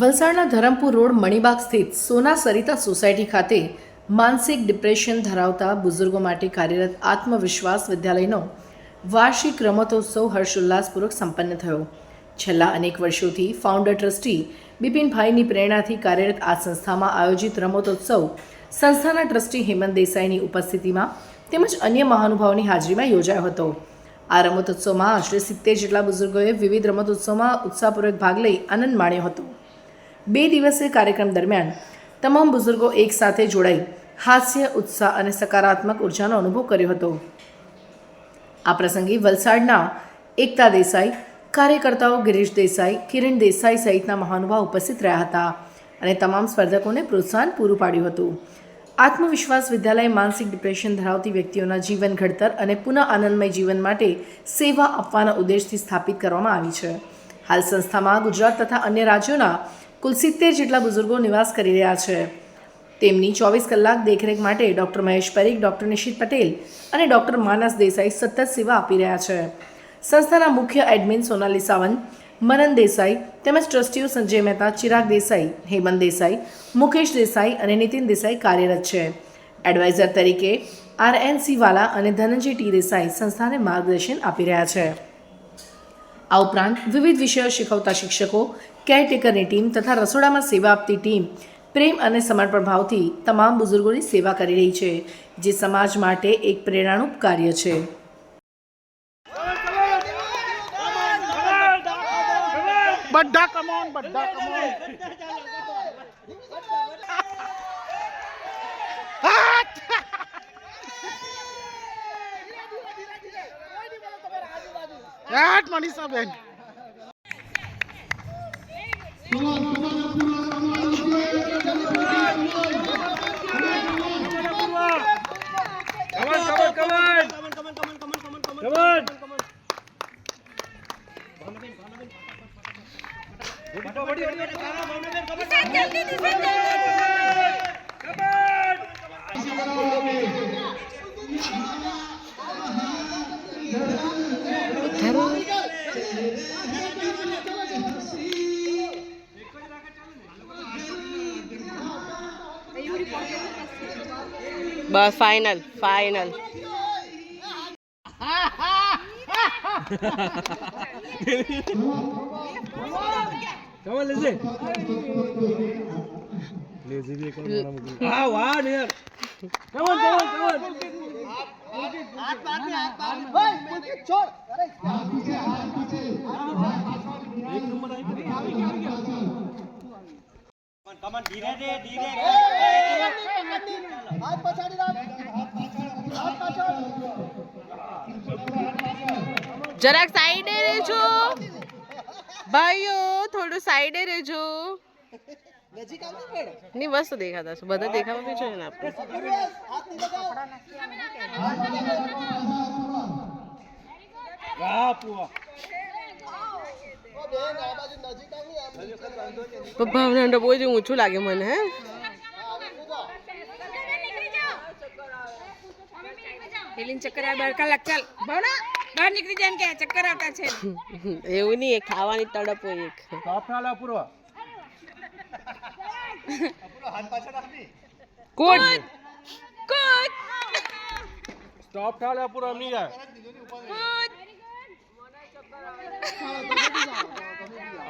વલસાડના ધરમપુર રોડ મણિબાગ સ્થિત સોના સરિતા સોસાયટી ખાતે માનસિક ડિપ્રેશન ધરાવતા બુઝુર્ગો માટે કાર્યરત આત્મવિશ્વાસ વિદ્યાલયનો વાર્ષિક રમતોત્સવ હર્ષોલ્લાસપૂર્વક સંપન્ન થયો. છેલ્લા અનેક વર્ષોથી ફાઉન્ડર ટ્રસ્ટી બિપિનભાઈની પ્રેરણાથી કાર્યરત આ સંસ્થામાં આયોજિત રમતોત્સવ સંસ્થાના ટ્રસ્ટી હેમંત દેસાઈની ઉપસ્થિતિમાં તેમજ અન્ય મહાનુભાવોની હાજરીમાં યોજાયો હતો. આ રમતોત્સવમાં આશરે સિત્તેર જેટલા બુઝુર્ગોએ વિવિધ રમતોત્સવમાં ઉત્સાહપૂર્વક ભાગ લઈ આનંદ માણ્યો હતો. બે દિવસીય કાર્યક્રમ દરમિયાન તમામ બુઝુર્ગો એકસાથે જોડાઈ હાસ્ય, ઉત્સાહ અને સકારાત્મક ઉર્જાનો અનુભવ કર્યો હતો. આ પ્રસંગે વલસાડના એકતા દેસાઈ, કાર્યકર્તાઓ ગિરીશ દેસાઈ, કિરણ દેસાઈ સહિતના મહાનુભાવ ઉપસ્થિત રહ્યા હતા અને તમામ સ્પર્ધકોને પ્રોત્સાહન પૂરું પાડ્યું હતું. આત્મવિશ્વાસ વિદ્યાલય માનસિક ડિપ્રેશન ધરાવતી વ્યક્તિઓના જીવન ઘડતર અને પુનઃ આનંદમય જીવન માટે સેવા આપવાના ઉદ્દેશથી સ્થાપિત કરવામાં આવી છે. હાલ સંસ્થામાં ગુજરાત તથા અન્ય રાજ્યોના કુલ સિત્તેર જેટલા બુઝુર્ગો નિવાસ કરી રહ્યા છે. તેમની ચોવીસ કલાક દેખરેખ માટે ડૉક્ટર મહેશ પરીખ, ડૉક્ટર નિશિત પટેલ અને ડૉક્ટર માનસ દેસાઈ સતત સેવા આપી રહ્યા છે. સંસ્થાના મુખ્ય એડમિન સોનાલી સાવંત, મનન દેસાઈ તેમજ ટ્રસ્ટીઓ સંજય મહેતા, ચિરાગ દેસાઈ, હેમંત દેસાઈ, મુકેશ દેસાઈ અને નીતિન દેસાઈ કાર્યરત છે. એડવાઇઝર તરીકે આર એન સી વાલા અને ધનંજય ટી દેસાઈ સંસ્થાને માર્ગદર્શન આપી રહ્યા છે. આ ઉપરાંત વિવિધ વિષયો શીખવતા શિક્ષકો કેરટેકરની ટીમ તથા રસોડામાં સેવા આપતી ટીમ, પ્રેમ અને સમર્પણ ભાવથી તમામ બુઝુર્ગોની સેવા કરી રહી છે, જે સમાજ માટે એક પ્રેરણારૂપ કાર્ય છે. બધા કમોન બધા કમોન ব্যাট মানি সাবেন। Yeah. હેટ મનીષા બેન Come on, come on, come on. Come on. જરાક સાઈડે રહેજો. ભાઈઓ, થોડું સાઈડે રહેજો. નજીક આવતી ની વસ્તુ દેખાતા છો બધા દેખાવા છે ને આપણે? પણ ભાવના બહુ જ ઊંચું લાગે મને હે? હેલીન ચક્કર કલાક ચાલ. ભણા. બહાર નીકળી જાય કે ચક્કર આવતા છે. એવું નહીં એ ખાવાની તડપ હોય એક. Top ના લા પૂરો. કોણ? કૂદ Stop થા લા પૂરો નહીં જાય. કૂદ આ